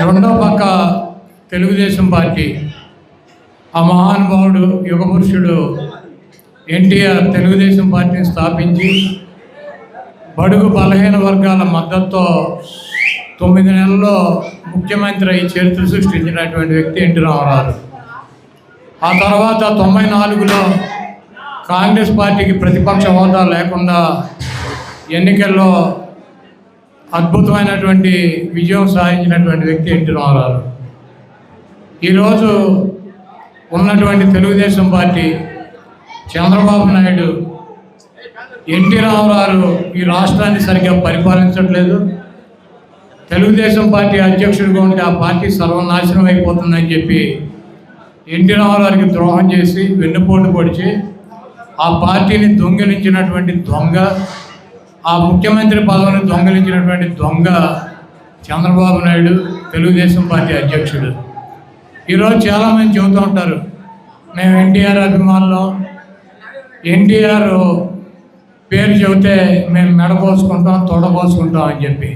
రెండో పక్క తెలుగుదేశం పార్టీ. ఆ మహానుభావుడు యుగపురుషుడు ఎన్టీఆర్ తెలుగుదేశం పార్టీని స్థాపించి బడుగు బలహీన వర్గాల మద్దతుతో తొమ్మిది నెలల్లో ముఖ్యమంత్రి అయి చరిత్ర సృష్టించినటువంటి వ్యక్తి ఎన్టీ రామారావు. ఆ తర్వాత తొంభై నాలుగులో కాంగ్రెస్ పార్టీకి ప్రతిపక్ష హోదా లేకుండా ఎన్నికల్లో అద్భుతమైనటువంటి విజయం సాధించినటువంటి వ్యక్తి ఎన్టీ రామారావు. ఈరోజు ఉన్నటువంటి తెలుగుదేశం పార్టీ చంద్రబాబు నాయుడు ఎన్టీ రామారావు ఈ రాష్ట్రాన్ని సరిగ్గా పరిపాలించట్లేదు. తెలుగుదేశం పార్టీ అధ్యక్షుడిగా ఉంటే ఆ పార్టీ సర్వనాశనం అయిపోతుందని చెప్పి ఎన్టీ రామారావుకి ద్రోహం చేసి వెన్నుపోటు పొడిచి ఆ పార్టీని దొంగిలించినటువంటి దొంగ ఆ ముఖ్యమంత్రి పదవిని దొంగలించినటువంటి దొంగ చంద్రబాబు నాయుడు తెలుగుదేశం పార్టీ అధ్యక్షుడు. ఈరోజు చాలామంది చెబుతూ ఉంటారు మేము ఎన్టీఆర్ అభిమానులం. ఎన్టీఆర్ పేరు చెబితే మేము మెడపోసుకుంటాం తొడపోసుకుంటాం అని చెప్పి.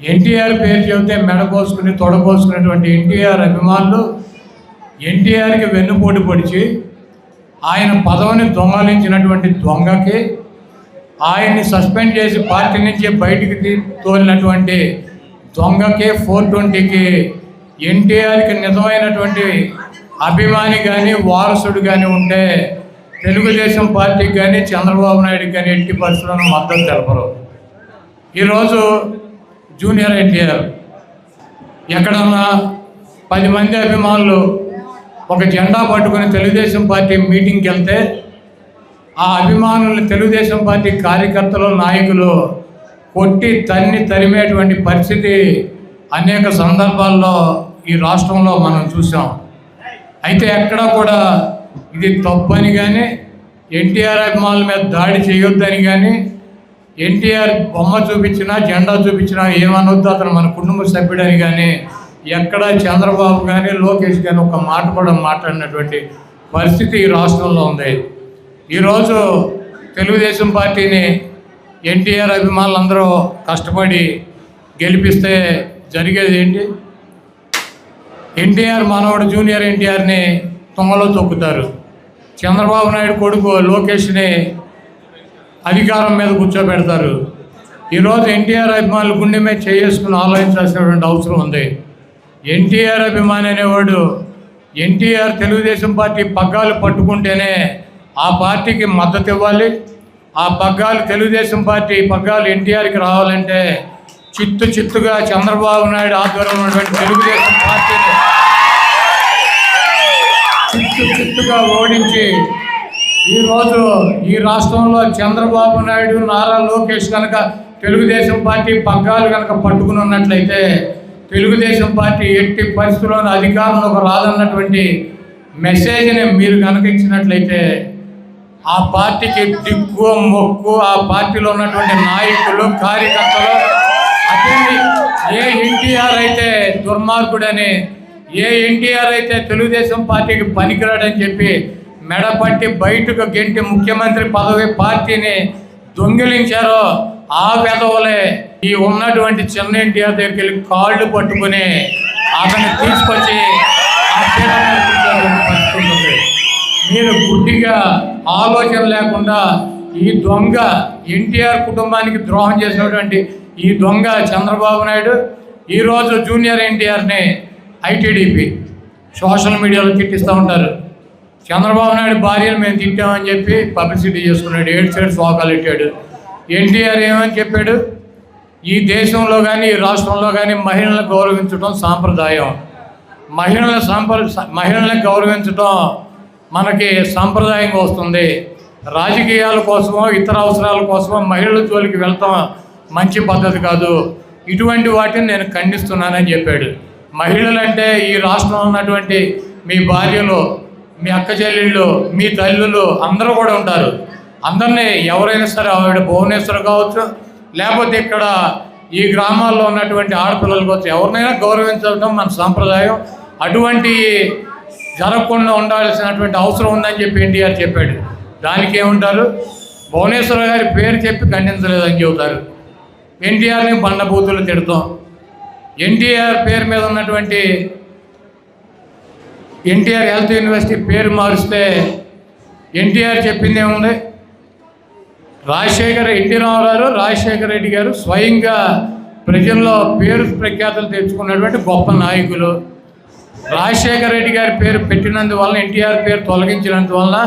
ఎన్టీఆర్ పేరు చెబితే మెడపోసుకుని తొడపోసుకున్నటువంటి ఎన్టీఆర్ అభిమానులు ఎన్టీఆర్కి వెన్నుపోటు పొడిచి ఆయన పదవిని దొంగలించినటువంటి దొంగకి ఆయన్ని సస్పెండ్ చేసి పార్టీ నుంచి బయటికి తోలినటువంటి దొంగకి ఫోర్ ట్వంటీకి ఎన్టీఆర్కి నిజమైనటువంటి అభిమాని కానీ వారసుడు కానీ ఉంటే తెలుగుదేశం పార్టీకి కానీ చంద్రబాబు నాయుడుకి కానీ ఎట్టి పరిస్థితులను మద్దతు తెలపరు. ఈరోజు జూనియర్ ఎన్టీఆర్ ఎక్కడన్నా పది మంది అభిమానులు ఒక జెండా పట్టుకుని తెలుగుదేశం పార్టీ మీటింగ్కి వెళ్తే ఆ అభిమానులు తెలుగుదేశం పార్టీ కార్యకర్తలు నాయకులు కొట్టి తన్ని తరిమేటువంటి పరిస్థితి అనేక సందర్భాల్లో ఈ రాష్ట్రంలో మనం చూసాం అయితే ఎక్కడా కూడా ఇది తప్పని కానీ ఎన్టీఆర్ అభిమానుల మీద దాడి చేయొద్దని కానీ ఎన్టీఆర్ బొమ్మ చూపించినా జెండా చూపించినా ఏమనొద్దు అతను మన కుటుంబ సభ్యుడని కానీ ఎక్కడ చంద్రబాబు కానీ లోకేష్ కానీ ఒక మాట కూడా మాట్లాడినటువంటి పరిస్థితి ఈ రాష్ట్రంలో ఉంది. ఈరోజు తెలుగుదేశం పార్టీని ఎన్టీఆర్ అభిమానులందరూ కష్టపడి గెలిపిస్తే జరిగేది ఏంటి? ఎన్టీఆర్ మనవడు జూనియర్ ఎన్టీఆర్ని తుంగలో తొక్కుతారు. చంద్రబాబు నాయుడు కొడుకు లోకేష్ని అధికారం మీద కూర్చోబెడతారు. ఈరోజు ఎన్టీఆర్ అభిమానులు గుండె మీద చేసుకుని ఆలోచించాల్సినటువంటి అవసరం ఉంది. ఎన్టీఆర్ అభిమాని అనేవాడు ఎన్టీఆర్ తెలుగుదేశం పార్టీ పగ్గాలు పట్టుకుంటేనే ఆ పార్టీకి మద్దతు ఇవ్వాలి. ఆ పగ్గాలు తెలుగుదేశం పార్టీ పగ్గాలు ఎన్టీఆర్కి రావాలంటే చిత్తు చిత్తుగా చంద్రబాబు నాయుడు ఆధ్వర్యంలో ఉన్నటువంటి తెలుగుదేశం పార్టీని చిత్తు చిత్తుగా ఓడించి ఈరోజు ఈ రాష్ట్రంలో చంద్రబాబు నాయుడు నారా లోకేష్ కనుక తెలుగుదేశం పార్టీ పగ్గాలు కనుక పట్టుకుని ఉన్నట్లయితే తెలుగుదేశం పార్టీ ఎట్టి పరిస్థితుల్లోనూ అధికారంలోకి రాదన్నటువంటి మెసేజ్ని మీరు కనుక ఇచ్చినట్లయితే ఆ పార్టీకి దిక్కు మొక్కు ఆ పార్టీలో ఉన్నటువంటి నాయకులు కార్యకర్తలు అదే ఏ ఎన్టీఆర్ అయితే దుర్మార్గుడని ఏ ఎన్టీఆర్ అయితే తెలుగుదేశం పార్టీకి పనికిరాడని చెప్పి మెడపట్టి బయటకు గెంటి ముఖ్యమంత్రి పదవి పార్టీని దొంగిలించారో ఆ పెదవులే ఈ ఉన్నటువంటి చిన్న ఎన్టీఆర్ దగ్గరికి వెళ్ళి కాళ్ళు పట్టుకుని అతన్ని తీసుకొచ్చి నేను గుడ్డిగా ఆలోచన లేకుండా ఈ దొంగ ఎన్టీఆర్ కుటుంబానికి ద్రోహం చేసినటువంటి ఈ దొంగ చంద్రబాబు నాయుడు ఈరోజు జూనియర్ ఎన్టీఆర్ని ఐటీడీపీ సోషల్ మీడియాలో తిట్టిస్తూ ఉంటారు. చంద్రబాబు నాయుడు భార్యను మేము తిట్టామని చెప్పి పబ్లిసిటీ చేసుకున్నాడు ఏడు సైడ్ శోకాలు పెట్టాడు. ఎన్టీఆర్ ఏమని చెప్పాడు? ఈ దేశంలో కానీ ఈ రాష్ట్రంలో కానీ మహిళలను గౌరవించడం సాంప్రదాయం. మహిళల సాంప్ర మహిళలను గౌరవించడం మనకి సాంప్రదాయంగా వస్తుంది. రాజకీయాల కోసమో ఇతర అవసరాల కోసమో మహిళల జోలికి వెళ్తాం మంచి పద్ధతి కాదు. ఇటువంటి వాటిని నేను ఖండిస్తున్నానని చెప్పాడు. మహిళలంటే ఈ రాష్ట్రంలో ఉన్నటువంటి మీ భార్యలు మీ అక్క చెల్లెళ్ళు మీ తల్లులు అందరూ కూడా ఉంటారు. అందరినీ ఎవరైనా సరే ఆవిడ భువనేశ్వర్ కావచ్చు లేకపోతే ఇక్కడ ఈ గ్రామాల్లో ఉన్నటువంటి ఆడపిల్లలు కావచ్చు ఎవరినైనా గౌరవించడం మన సాంప్రదాయం. అటువంటి జరగకుండా ఉండాల్సినటువంటి అవసరం ఉందని చెప్పి ఎన్టీఆర్ చెప్పాడు. దానికి ఏముంటారు? భువనేశ్వర గారి పేరు చెప్పి ఖండించలేదని చెబుతారు. ఎన్టీఆర్ని బండబూతులు తిడతాం. ఎన్టీఆర్ పేరు మీద ఉన్నటువంటి ఎన్టీఆర్ హెల్త్ యూనివర్సిటీ పేరు మారుస్తే ఎన్టీఆర్ చెప్పింది ఏముంది? రాజశేఖర్ ఎన్టీ రామారావు రాజశేఖర రెడ్డి గారు స్వయంగా ప్రజల్లో పేరు ప్రఖ్యాతులు తెచ్చుకున్నటువంటి గొప్ప నాయకులు. రాజశేఖర రెడ్డి గారి పేరు పెట్టినందువలన ఎన్టీఆర్ పేరు తొలగించినందువలన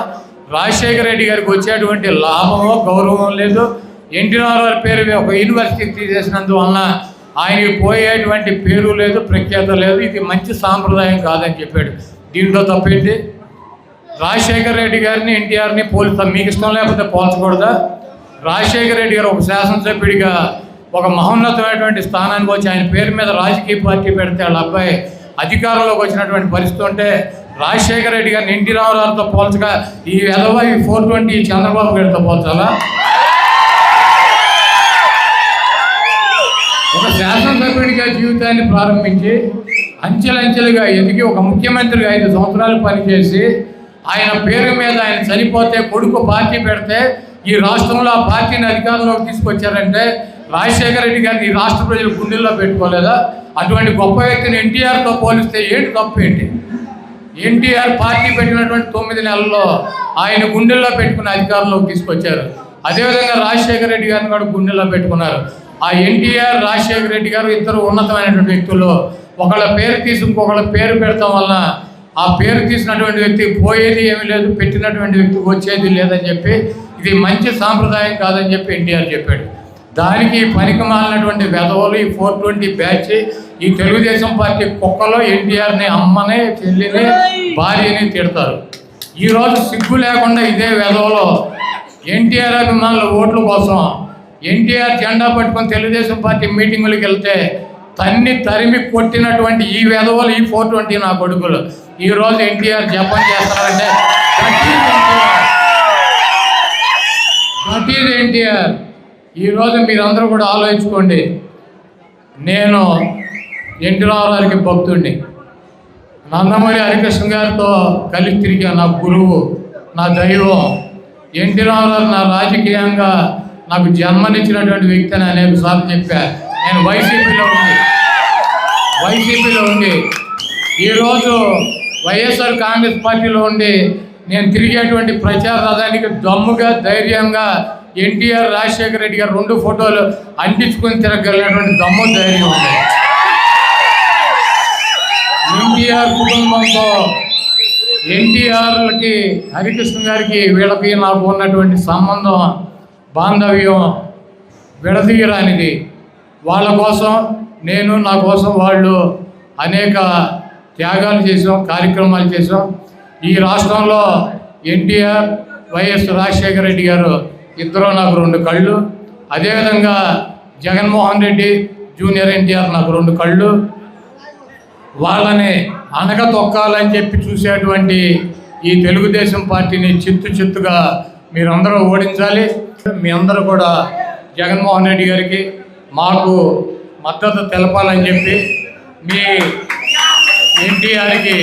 రాజశేఖర రెడ్డి గారికి వచ్చేటువంటి లాభమో గౌరవం లేదు. ఎన్టీఆర్ పేరు ఒక యూనివర్సిటీ తీసేసినందువలన ఆయనకి పోయేటువంటి పేరు లేదు ప్రఖ్యాత లేదు. ఇది మంచి సాంప్రదాయం కాదని చెప్పాడు. దీంట్లో తప్పేంటి? రాజశేఖర రెడ్డి గారిని ఎన్టీఆర్ని పోలుస్తాం మీకు ఇష్టం లేకపోతే పోల్చకూడదా? రాజశేఖర రెడ్డి గారు ఒక శాసనసభ్యుడిగా ఒక మహోన్నతమైనటువంటి స్థానానికి వచ్చి ఆయన పేరు మీద రాజకీయ పార్టీ పెడితే వాళ్ళ అబ్బాయి అధికారంలోకి వచ్చినటువంటి పరిస్థితి ఉంటే రాజశేఖర రెడ్డి గారిని ఎన్టీ రామారావుతో పోల్చగా ఈ ఎదవ ఈ ఫోర్ ట్వంటీ చంద్రబాబు గారితో పోల్చాలా? ఒక శాసనసభ్యుడిగా జీవితాన్ని ప్రారంభించి అంచెలంచెలుగా ఎదిగి ఒక ముఖ్యమంత్రిగా ఐదు సంవత్సరాలు పనిచేసి ఆయన పేరు మీద ఆయన చనిపోతే కొడుకు పార్టీ పెడితే ఈ రాష్ట్రంలో ఆ పార్టీని అధికారంలోకి తీసుకొచ్చారంటే రాజశేఖర రెడ్డి గారిని ఈ రాష్ట్ర ప్రజలు గుండెల్లో పెట్టుకోలేదా? అటువంటి గొప్ప వ్యక్తిని ఎన్టీఆర్తో పోలిస్తే ఏంటి తప్పు ఏంటి? ఎన్టీఆర్ పార్టీ పెట్టినటువంటి తొమ్మిది నెలల్లో ఆయన గుండెల్లో పెట్టుకుని అధికారంలోకి తీసుకొచ్చారు. అదేవిధంగా రాజశేఖర రెడ్డి గారిని కూడా గుండెల్లో పెట్టుకున్నారు. ఆ ఎన్టీఆర్ రాజశేఖర రెడ్డి గారు ఇద్దరు ఉన్నతమైనటువంటి వ్యక్తులు. ఒకళ్ళ పేరు తీసి ఇంకొకళ్ళ పేరు పెడతాం వలన ఆ పేరు తీసినటువంటి వ్యక్తి పోయేది ఏమీ లేదు పెట్టినటువంటి వ్యక్తికి వచ్చేది లేదని చెప్పి ఇది మంచి సాంప్రదాయం కాదని చెప్పి ఎన్టీఆర్ చెప్పాడు. దానికి పనికి మాలినటువంటి వెధవలు ఈ ఫోర్ ట్వంటీ బ్యాచ్ ఈ తెలుగుదేశం పార్టీ కుక్కలో ఎన్టీఆర్ని అమ్మని చెల్లిని భార్యని తిడతారు. ఈరోజు సిగ్గు లేకుండా ఇదే వెధవలో ఎన్టీఆర్ అభిమానుల ఓట్ల కోసం ఎన్టీఆర్ జెండా పట్టుకొని తెలుగుదేశం పార్టీ మీటింగులకు వెళ్తే తన్ని తరిమి కొట్టినటువంటి ఈ వెధవలు ఈ ఫోర్ ట్వంటీ నా కొడుకులు. ఈరోజు ఎన్టీఆర్ జపం చేస్తారంటే దట్ ఈజ్ ఎన్టీఆర్! ఈరోజు మీరందరూ కూడా ఆలోచించుకోండి. నేను ఎన్టీ రామారావుకి భక్తుడిని నందమూరి హరికృష్ణ గారితో కలిసి తిరిగా నా గురువు నా దైవం ఎన్టీ రామారావు నా రాజకీయంగా నాకు జన్మనిచ్చినటువంటి వ్యక్తి అని అనేక సార్లు చెప్పా. నేను వైసీపీలో ఉండి వైసీపీలో ఉండి ఈరోజు వైఎస్ఆర్ కాంగ్రెస్ పార్టీలో ఉండి నేను తిరిగేటువంటి ప్రచార రథానికి దమ్ముగా ధైర్యంగా ఎన్టీఆర్ రాజశేఖర రెడ్డి గారు రెండు ఫోటోలు అంటించుకొని తిరగలిగినటువంటి దమ్ము ధైర్యం ఉంది. ఎన్టీఆర్ కుటుంబంతో ఎన్టీఆర్కి హరికృష్ణ గారికి వీళ్ళకి నాకు ఉన్నటువంటి సంబంధం బాంధవ్యం విడదీయరానిది. వాళ్ళ కోసం నేను నా కోసం వాళ్ళు అనేక త్యాగాలు చేసాం కార్యక్రమాలు చేసాం ఈ రాష్ట్రంలో ఎన్టీఆర్ వైఎస్ రాజశేఖర రెడ్డి గారు ఇద్దరు నాకు రెండు కళ్ళు. అదేవిధంగా జగన్మోహన్ రెడ్డి జూనియర్ ఎన్టీఆర్ నాకు రెండు కళ్ళు. వాళ్ళని అనగ తొక్కాలని చెప్పి చూసేటువంటి ఈ తెలుగుదేశం పార్టీని చిత్తు చిత్తుగా మీరందరూ ఓడించాలి. మీ అందరూ కూడా జగన్మోహన్ రెడ్డి గారికి మాకు మద్దతు తెలపాలని చెప్పి మీ ఎన్టీఆర్కి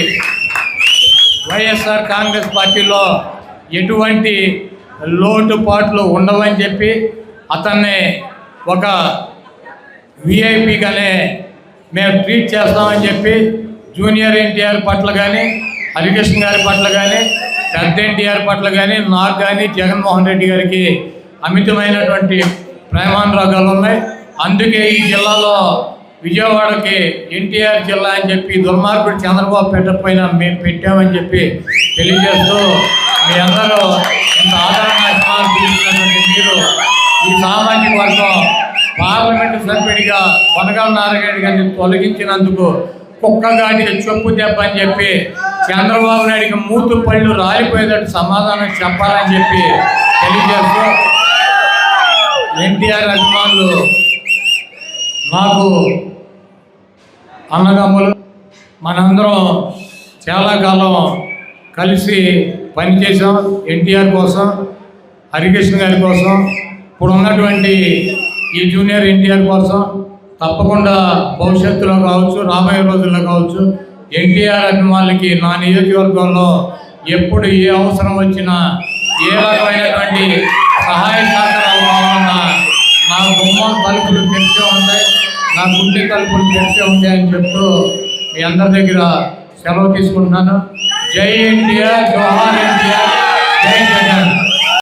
వైఎస్ఆర్ కాంగ్రెస్ పార్టీలో ఎటువంటి లోటుపాట్లు ఉండవని చెప్పి అతన్ని ఒక విఐపీగానే మేము ట్రీట్ చేస్తామని చెప్పి జూనియర్ ఎన్టీఆర్ పట్ల కానీ హరికృష్ణ గారి పట్ల కానీ పెద్ద ఎన్టీఆర్ పట్ల కానీ నాకు కానీ జగన్మోహన్ రెడ్డి గారికి అమితమైనటువంటి ప్రేమానురాగాలు ఉన్నాయి. అందుకే ఈ జిల్లాలో విజయవాడకి ఎన్టీఆర్ జిల్లా అని చెప్పి దుర్మార్గుడు చంద్రబాబు పెట్టకపోయినా మేము పెట్టామని చెప్పి తెలియజేస్తూ మీ అందరూ ఇంత ఆదరణ అభిమానం మీరు ఈ సామాజిక వర్గం పార్లమెంటు సభ్యుడిగా కొనగల నారాయణ గారిని తొలగించినందుకు కుక్కగాడికి చెప్పు దెబ్బ అని చెప్పి చంద్రబాబు నాయుడికి మూతు పళ్ళు రాలిపోయేటట్టు సమాధానం చెప్పాలని చెప్పి తెలియజేస్తూ ఎన్టీఆర్ అభిమానులు నాకు అన్నదమ్ములు మనందరం చాలా కాలం కలిసి పని చేసాం ఎన్టీఆర్ కోసం హరికృష్ణ గారి కోసం ఇప్పుడు ఉన్నటువంటి ఈ జూనియర్ ఎన్టీఆర్ కోసం తప్పకుండా భవిష్యత్తులో కావచ్చు రాబోయే రోజుల్లో కావచ్చు ఎన్టీఆర్ అభిమానులకి నా నియోజకవర్గంలో ఎప్పుడు ఏ అవసరం వచ్చినా ఏ రకమైనటువంటి సహాయ సహకారాలు కావాలన్నా నా గుమ్మం తలుపులు తెరిచే ఉంటాయి నా గుండె తలుపులు తెరిచే ఉంటాయని చెప్తూ మీ అందరి దగ్గర సెలవు తీసుకుంటున్నాను. జై ఇండియా జోహార్ ఇండియా జై జగన్